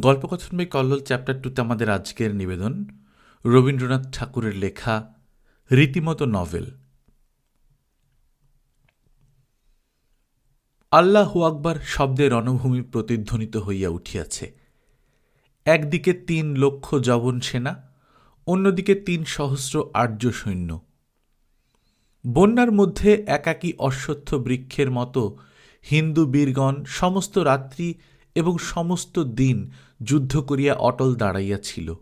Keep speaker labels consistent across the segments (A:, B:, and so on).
A: গল্পকথন by Kallol chapter টুতে আমাদের আজকের নিবেদন, রবীন্দ্রনাথ ঠাকুরের লেখা, রীতিমতো নভেল আল্লাহু আকবার শব্দে রণভূমি প্রতিধ্বনিত হইয়া উঠিয়াছে। একদিকে তিন লক্ষ জবন সেনা, অন্যদিকে তিন সহস্র আর্য সৈন্য। বন্যার মধ্যে একাকী অশ্বত্থ বৃক্ষের মতো হিন্দু বীরগণ সমস্ত রাত্রি এবং সমস্ত দিন যুদ্ধ করিয়া অটল দাঁড়াইয়াছিল।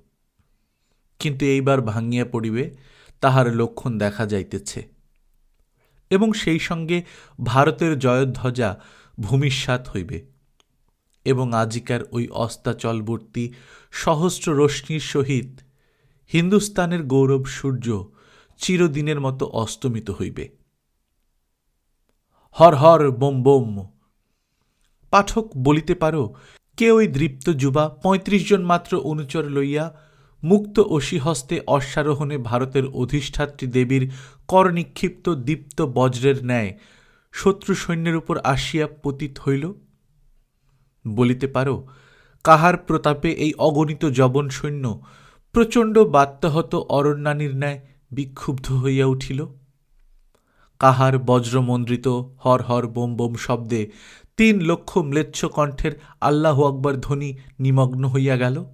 A: কিন্তু এইবার ভাঙিয়া পড়িবে, তাহার লক্ষণ দেখা যাইতেছে। এবং সেই সঙ্গে ভারতের জয়ধ্বজা ভূমিষ্যাত হইবে। এবং আজিকার ওই অস্তাচলবর্তী সহস্র রশ্মির সহিত হিন্দুস্তানের গৌরব সূর্য চিরদিনের মতো অস্তমিত হইবে। হর হর বোম বোম পাঠক বলিতে পারো কে ওই দৃপ্ত যুবা পঁয়ত্রিশ জন মাত্র অনুচর লইয়া মুক্ত অসিহস্তে অশ্বারোহণে ভারতের অধিষ্ঠাত্রী দেবীর কর নিক্ষিপ্ত দীপ্ত বজ্রের ন্যায় শত্রু সৈন্যের উপর আসিয়া পতিত হইল? বলিতে পারো, কাহার প্রতাপে এই অগণিত জবন সৈন্য প্রচণ্ড বাত্যাহত অরণ্যানীর ন্যায় বিক্ষুব্ধ হইয়া উঠিল? কাহার বজ্রমন্দ্রিত হর হর বোম বোম শব্দে তিন লক্ষ ম্লেচ্ছ কণ্ঠের আল্লাহ আকবর ধ্বনি নিমগ্ন হইয়া গেল।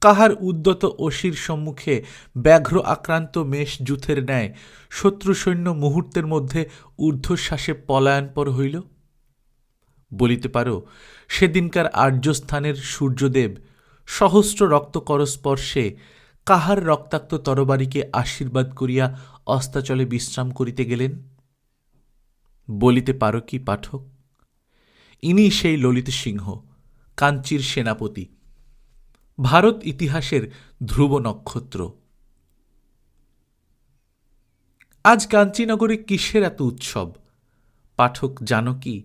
A: কাহার উদ্যত অসির সম্মুখে ব্যাঘ্র আক্রান্ত মেষ যুথের ন্যায় শত্রু সৈন্য মুহূর্তের মধ্যে ঊর্ধ্বশ্বাসে পলায়নপর হইল? বলিতে পারো, সেদিনকার আর্যস্থানের সূর্যদেব সহস্র রক্তকর স্পর্শে কাহার রক্তাক্ত তরবারিকে আশীর্বাদ করিয়া অস্তাচলে বিশ্রাম করিতে গেলেন? বলিতে পারো কি পাঠক? ইনি সেই ললিত সিংহ, কাঞ্চির সেনাপতি। ভারত ইতিহাসের ধ্রুব নক্ষত্র। আজ কাঞ্চীনগরে কিসের এত উৎসব? পাঠক জানো কি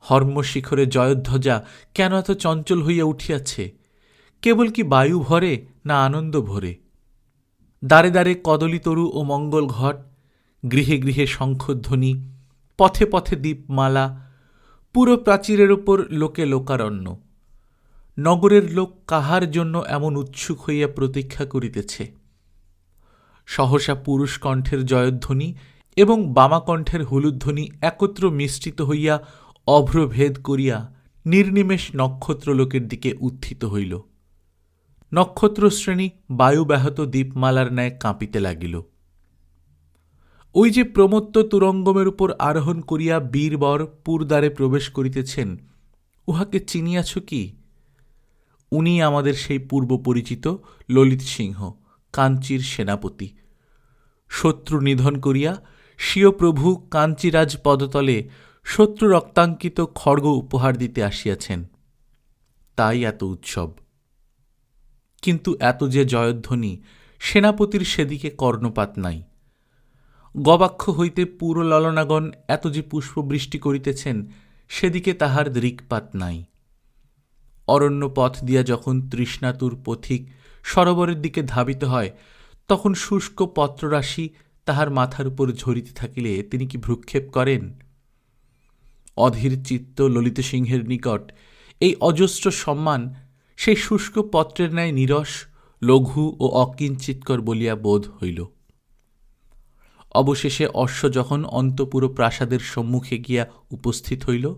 A: হর্মশিখরে জয়ধ্বজা কেন এত চঞ্চল হইয়া উঠিয়াছে? কেবল কি বায়ু ভরে না আনন্দ ভরে? দ্বারে দ্বারে কদলীতরু ও মঙ্গল ঘট, গৃহে গৃহে শঙ্খধ্বনি, পথে পথে দীপমালা পুরো প্রাচীরের ওপর লোকে লোকারণ্য। নগরের লোক কাহার জন্য এমন উৎসুক হইয়া প্রতীক্ষা করিতেছে? সহসা পুরুষ কণ্ঠের জয়ধ্বনি এবং বামাকণ্ঠের হুলুধ্বনি একত্র মিশ্রিত হইয়া অভ্রভেদ করিয়া নির্নিমেষ নক্ষত্রলোকের দিকে উত্থিত হইল। নক্ষত্রশ্রেণী বায়ুব্যাহত দ্বীপমালার ন্যায় কাঁপিতে লাগিল। ওই যে প্রমত্ত তুরঙ্গমের উপর আরোহণ করিয়া বীরবর পুরদ্বারে প্রবেশ করিতেছেন, উহাকে চিনিয়াছ কি? উনি আমাদের সেই পূর্ব পরিচিত ললিত সিংহ, কাঞ্চির সেনাপতি। শত্রু নিধন করিয়া স্বীয় প্রভু কাঞ্চিরাজ পদতলে শত্রু রক্তাঙ্কিত খড়গ উপহার দিতে আসিয়াছেন। তাই এত উৎসব। কিন্তু এত যে জয়ধ্বনি, সেনাপতির সেদিকে কর্ণপাত নাই। গবাক্ষ হইতে পুরো ললনাগণ এত যে পুষ্পবৃষ্টি করিতেছেন, সেদিকে তাহার দৃকপাত নাই। অরণ্য পথ দিয়া যখন তৃষ্ণাতুর পথিক সরোবরের দিকে ধাবিত হয়, তখন শুষ্ক পত্ররাশি তাহার মাথার উপর ঝরিতে থাকিলে তিনি কি ভ্রুক্ষেপ করেন? অধীর চিত্ত ললিত সিংহের নিকট এই অজস্র সম্মান সেই শুষ্ক পত্রের ন্যায় নিরস, লঘু ও অকিঞ্চিতকর বলিয়া বোধ হইল। অবশেষে অশ্ব যখন অন্তপুর প্রাসাদের সম্মুখে গিয়া উপস্থিত হইল,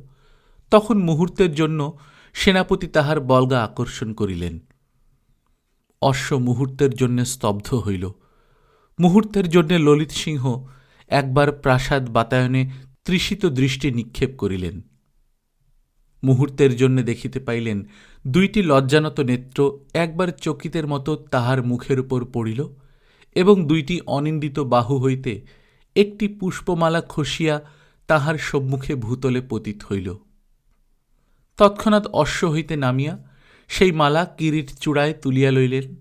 A: তখন মুহূর্তের জন্য সেনাপতি তাহার বলগা আকর্ষণ করিলেন। অশ্ব মুহূর্তের জন্য স্তব্ধ হইল। মুহূর্তের জন্যে ললিত সিংহ একবার প্রাসাদ বাতায়নে তৃষিত দৃষ্টি নিক্ষেপ করিলেন। মুহূর্তের জন্য দেখিতে পাইলেন, দুইটি লজ্জানত নেত্র একবার চকিতের মতো তাহার মুখের উপর পড়িল এবং দুইটি অনিন্দিত বাহু হইতে একটি পুষ্পমালা খসিয়া তাহার সম্মুখে ভূতলে পতিত হইল। তৎক্ষণাৎ অশ্ব হইতে নামিয়া সেই মালা কিরিট চূড়ায় তুলিয়া লইলেন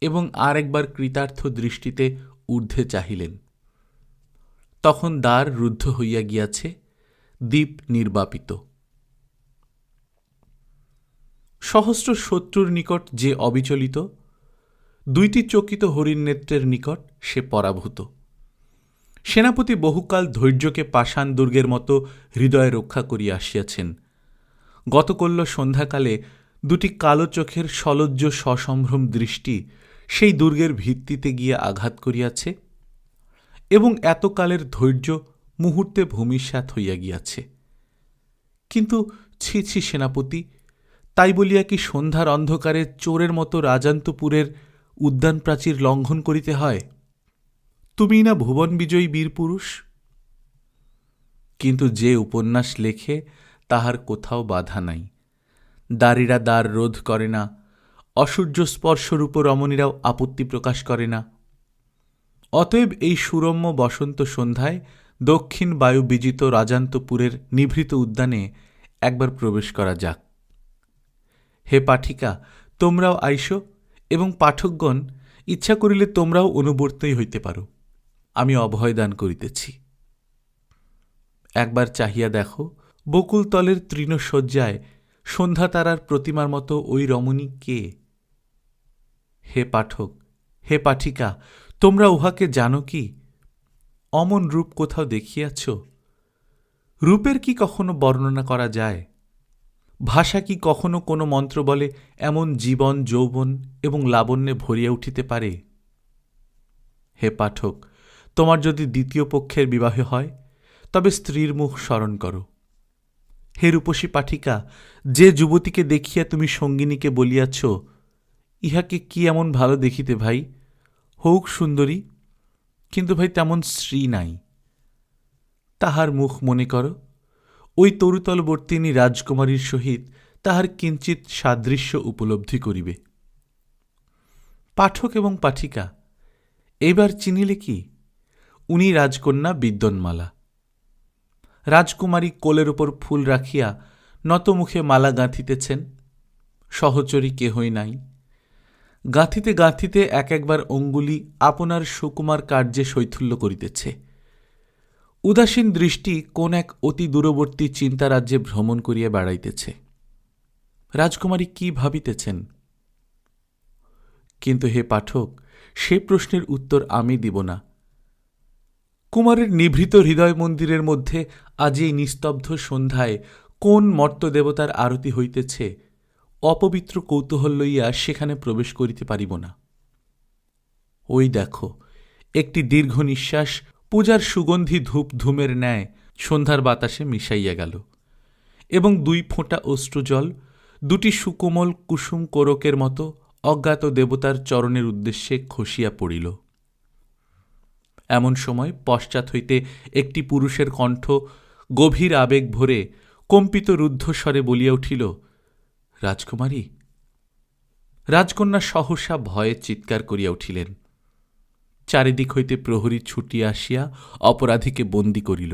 A: এবং আরেকবার কৃতার্থ দৃষ্টিতে ঊর্ধ্বে চাহিলেন। তখন দ্বার রুদ্ধ হইয়া গিয়াছে, দ্বীপ নির্বাপিত। সহস্র শত্রুর নিকট যে অবিচলিত দুইটি চকিত হরিণ নেত্রের নিকট সে পরাভূত। সেনাপতি বহুকাল ধৈর্যকে পাষাণ দুর্গের মতো হৃদয়ে রক্ষা করিয়া আসিয়াছেন। গতকল্য সন্ধ্যাকালে দুটি কালো চোখের সলজ্জ সসম্ভ্রম দৃষ্টি সেই দুর্গের ভিত্তিতে গিয়ে আঘাত করিয়াছে এবং এতকালের ধৈর্য মুহূর্তে ভূমিসাৎ হইয়া গিয়াছে। কিন্তু ছি ছি সেনাপতি, তাই বলিয়া কি সন্ধ্যার অন্ধকারে চোরের মতো রাজান্তপুরের উদ্যান প্রাচীর লঙ্ঘন করিতে হয়। তুমি না ভুবন বিজয়ী বীরপুরুষ কিন্তু যে উপন্যাস লেখে, তাহার কোথাও বাধা নাই। দারীরা দ্বার রোধ করে না, অসূর্য স্পর্শরূপ রমণীরাও আপত্তি প্রকাশ করে না। অতএব এই সুরম্য বসন্ত সন্ধ্যায় দক্ষিণ বায়ু বিজিত রাজান্তপুরের নিভৃত উদ্যানে একবার প্রবেশ করা যাক। হে পাঠিকা, তোমরাও আইসো এবং পাঠকগণ, ইচ্ছা করিলে তোমরাও অনুবর্তই হইতে পারো। আমি অভয় দান করিতেছি। একবার চাহিয়া দেখো বকুলতলের তৃণশয্যায় সন্ধ্যা তারার প্রতিমার মতো ওই রমণী কে? হে পাঠক, হে পাঠিকা, তোমরা উহাকে জানো কি? অমন রূপ কোথাও দেখিয়াছ? রূপের কি কখনো বর্ণনা করা যায়? ভাষা কি কখনো কোনো মন্ত্র বলে, এমন জীবন, যৌবন এবং লাবণ্যে ভরিয়া উঠিতে পারে? হে পাঠক, তোমার যদি দ্বিতীয় পক্ষের বিবাহ হয়, তবে স্ত্রীর মুখ স্মরণ করো। হে রূপসী পাঠিকা, যে যুবতীকে দেখিয়া তুমি সঙ্গিনীকে বলিয়াছ, ইহাকে কি এমন ভালো দেখিতে ভাই? হউক সুন্দরী, কিন্তু ভাই তেমন স্ত্রী নাই। তাহার মুখ মনে করো ওই তরুতলবর্তিনী রাজকুমারীর সহিত তাহার কিঞ্চিত সাদৃশ্য উপলব্ধি করিবে। পাঠক এবং পাঠিকা, এবার চিনিলে কি? উনি রাজকন্যা বিদ্যন্মালা। রাজকুমারী কোলের ওপর ফুল রাখিয়া নতমুখে মালা গাঁথিতেছেন। সহচরী কেহই নাই। গাঁথিতে গাঁথিতে এক একবার অঙ্গুলি আপনার সুকুমার কার্যে শৈথুল্য করিতেছে। উদাসীন দৃষ্টি কোন এক অতি দূরবর্তী চিন্তারাজ্যে ভ্রমণ করিয়া বেড়াইতেছে। রাজকুমারী কি ভাবিতেছেন? কিন্তু হে পাঠক, সে প্রশ্নের উত্তর আমি দিব না। কুমারের নিভৃত হৃদয় মন্দিরের মধ্যে আজ এই নিস্তব্ধ সন্ধ্যায় কোন মর্তদেবতার আরতি হইতেছে, অপবিত্র কৌতূহল লইয়া সেখানে প্রবেশ করিতে পারিব না। ওই দেখো, একটি দীর্ঘ নিঃশ্বাস পূজার সুগন্ধি ধূপ ধূমের ন্যায় সন্ধ্যার বাতাসে মিশাইয়া গেল। এবং দুই ফোঁটা অশ্রুজল, দুটি সুকোমল কুসুম কোরকের মতো অজ্ঞাত দেবতার চরণের উদ্দেশ্যে খসিয়া পড়িল। এমন সময় পশ্চাৎ হইতে একটি পুরুষের কণ্ঠ গভীর আবেগ ভরে কম্পিত রুদ্ধস্বরে বলিয়া উঠিল, রাজকুমারী, রাজকন্যা সহসা ভয়ে চিৎকার করিয়া উঠিলেন। চারিদিক হইতে প্রহরী ছুটিয়া আসিয়া অপরাধীকে বন্দী করিল।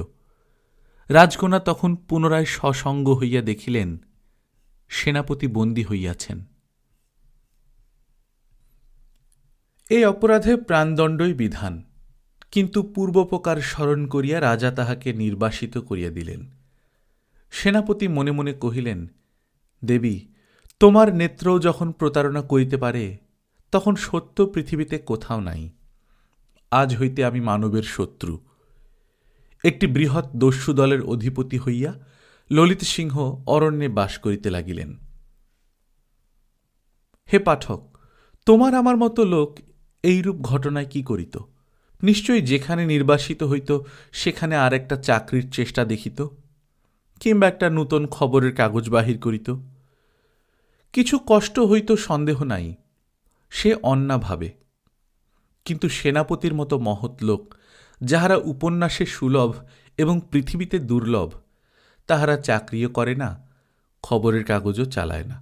A: রাজকন্যা তখন পুনরায় সসঙ্গ হইয়া দেখিলেন, সেনাপতি বন্দী হইয়াছেন। এই অপরাধে প্রাণদণ্ডই বিধান, কিন্তু পূর্বোপকার স্মরণ করিয়া রাজা তাহাকে নির্বাসিত করিয়া দিলেন। সেনাপতি মনে মনে কহিলেন, দেবী, তোমার নেত্রও যখন প্রতারণা করিতে পারে, তখন সত্য পৃথিবীতে কোথাও নাই। আজ হইতে আমি মানবের শত্রু। একটি বৃহৎ দস্যু দলের অধিপতি হইয়া ললিত সিংহ অরণ্যে বাস করিতে লাগিলেন। হে পাঠক, তোমার আমার মতো লোক এইরূপ ঘটনায় কি করিত? নিশ্চয়ই যেখানে নির্বাসিত হইত, সেখানে আর একটা চাকরির চেষ্টা দেখিত, কিংবা একটা নূতন খবরের কাগজ বাহির করিত। কিছু কষ্ট হইত, সন্দেহ নাই, সে অন্না ভাবে। কিন্তু সেনাপতির মতো মহৎ লোক, যাহারা উপন্যাসে সুলভ এবং পৃথিবীতে দুর্লভ, তাহারা চাকরিও করে না, খবরের কাগজও চালায় না।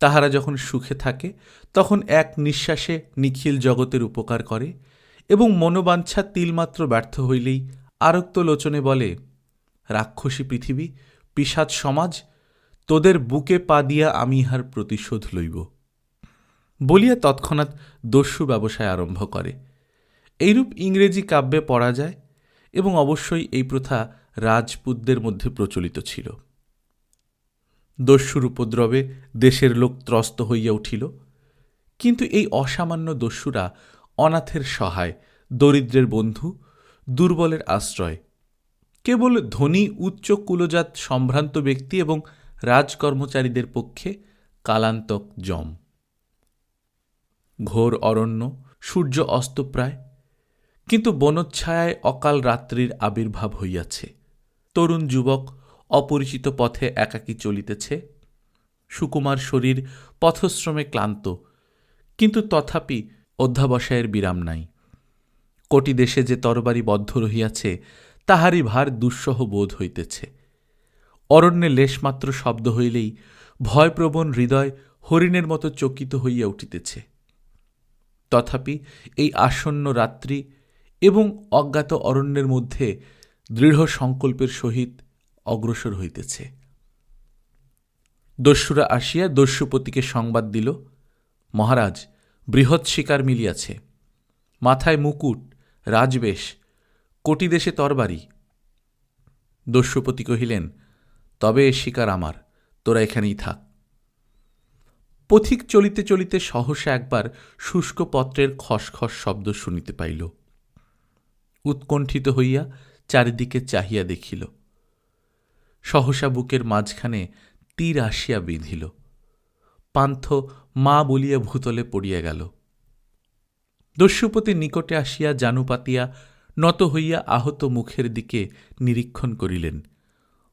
A: তাহারা যখন সুখে থাকে, তখন এক নিঃশ্বাসে নিখিল জগতের উপকার করে এবং মনোবাঞ্ছা তিলমাত্র ব্যর্থ হইলেই আরক্ত লোচনে বলে, রাক্ষসী পৃথিবী পিসাদ সমাজ, তোদের বুকে পা দিয়া আমি ইহার প্রতিশোধ লইব। বলিয়া তৎক্ষণাৎ দস্যু ব্যবসায় আরম্ভ করে। এইরূপ ইংরেজি কাব্যে পড়া যায় এবং অবশ্যই এই প্রথা রাজপুতদের মধ্যে প্রচলিত ছিল। দস্যুর উপদ্রবে দেশের লোক ত্রস্ত হইয়া উঠিল, কিন্তু এই অসামান্য দস্যুরা অনাথের সহায়, দরিদ্রের বন্ধু, দুর্বলের আশ্রয়, কেবল ধনী, উচ্চ কুলজাত, সম্ভ্রান্ত ব্যক্তি এবং রাজকর্মচারীদের পক্ষে কালান্তক জম। ঘোর অরণ্য, সূর্য অস্তপ্রায় কিন্তু বনচ্ছায়ায় অকাল রাত্রির আবির্ভাব হইয়াছে। তরুণ যুবক অপরিচিত পথে একাকী চলিতেছে। সুকুমার শরীর পথশ্রমে ক্লান্ত, কিন্তু তথাপি অধ্যাবসায়ের বিরাম নাই। কোটি দেশে যে তরবারি বদ্ধ রহিয়াছে, তাহারই ভার দুঃসহ বোধ হইতেছে। অরণ্যে লেশমাত্র শব্দ হইলেই ভয়প্রবণ হৃদয় হরিণের মতো চকিত হইয়া উঠিতেছে। তথাপি এই আসন্ন রাত্রি এবং অজ্ঞাত অরণ্যের মধ্যে দৃঢ় সংকল্পের সহিত অগ্রসর হইতেছে। দস্যুরা আসিয়া দস্যুপতিকে সংবাদ দিল, মহারাজ, বৃহৎ শিকার মিলিয়াছে। মাথায় মুকুট, রাজবেশ, কোটি দেশে তরবারি। দস্যুপতি কহিলেন, তবে এ শিকার আমার, তোরা এখানেই থাক। পথিক চলিতে চলিতে সহসা একবার শুষ্ক পত্রের খসখস শব্দ শুনিতে পাইল। উৎকণ্ঠিত হইয়া চারিদিকে চাহিয়া দেখিল। সহসা বুকের মাঝখানে তীর আসিয়া বিঁধিল। পান্থ মা বলিয়া ভূতলে পড়িয়া গেল। দস্যুপতি নিকটে আসিয়া জানু পাতিয়া নত হইয়া আহত মুখের দিকে নিরীক্ষণ করিলেন।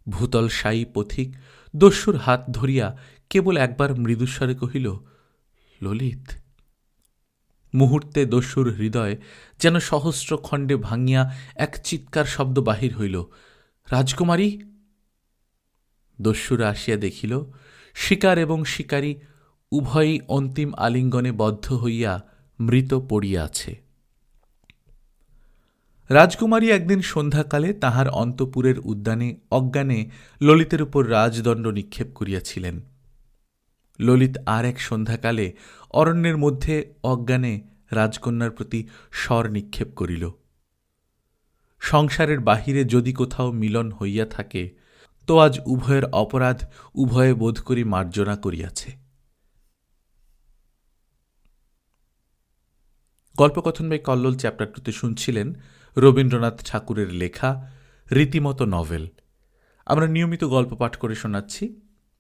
A: ভূতল সাই পথিক দস্যুর হাত ধরিয়া কেবল একবার মৃদুস্বরে কহিল, ললিত, মুহূর্তে দস্যুর হৃদয় যেন সহস্র খণ্ডে ভাঙিয়া এক চিৎকার শব্দ বাহির হইল। রাজকুমারী? দস্যুরা আসিয়া দেখিল, শিকার এবং শিকারী উভয়ই অন্তিম আলিঙ্গনে বদ্ধ হইয়া মৃত পড়িয়া আছে। রাজকুমারী একদিন সন্ধ্যাকালে তাহার অন্তপুরের উদ্যানে অজ্ঞানে ললিতের উপর রাজদণ্ড নিক্ষেপ করিয়াছিলেন। ললিত আর এক সন্ধ্যাকালে অরণ্যের মধ্যে অজ্ঞানে রাজকন্যার প্রতি স্বর নিক্ষেপ করিল। সংসারের বাহিরে যদি কোথাও মিলন হইয়া থাকে, তো আজ উভয়ের অপরাধ উভয়ে বোধ করি মার্জনা করিয়াছে। গল্পকথন বাই কল্লোল চ্যাপ্টার টুতে শুনছিলেন রবীন্দ্রনাথ ঠাকুরের লেখা রীতিমতো নভেল। আমরা নিয়মিত গল্প পাঠ করে শোনাচ্ছি।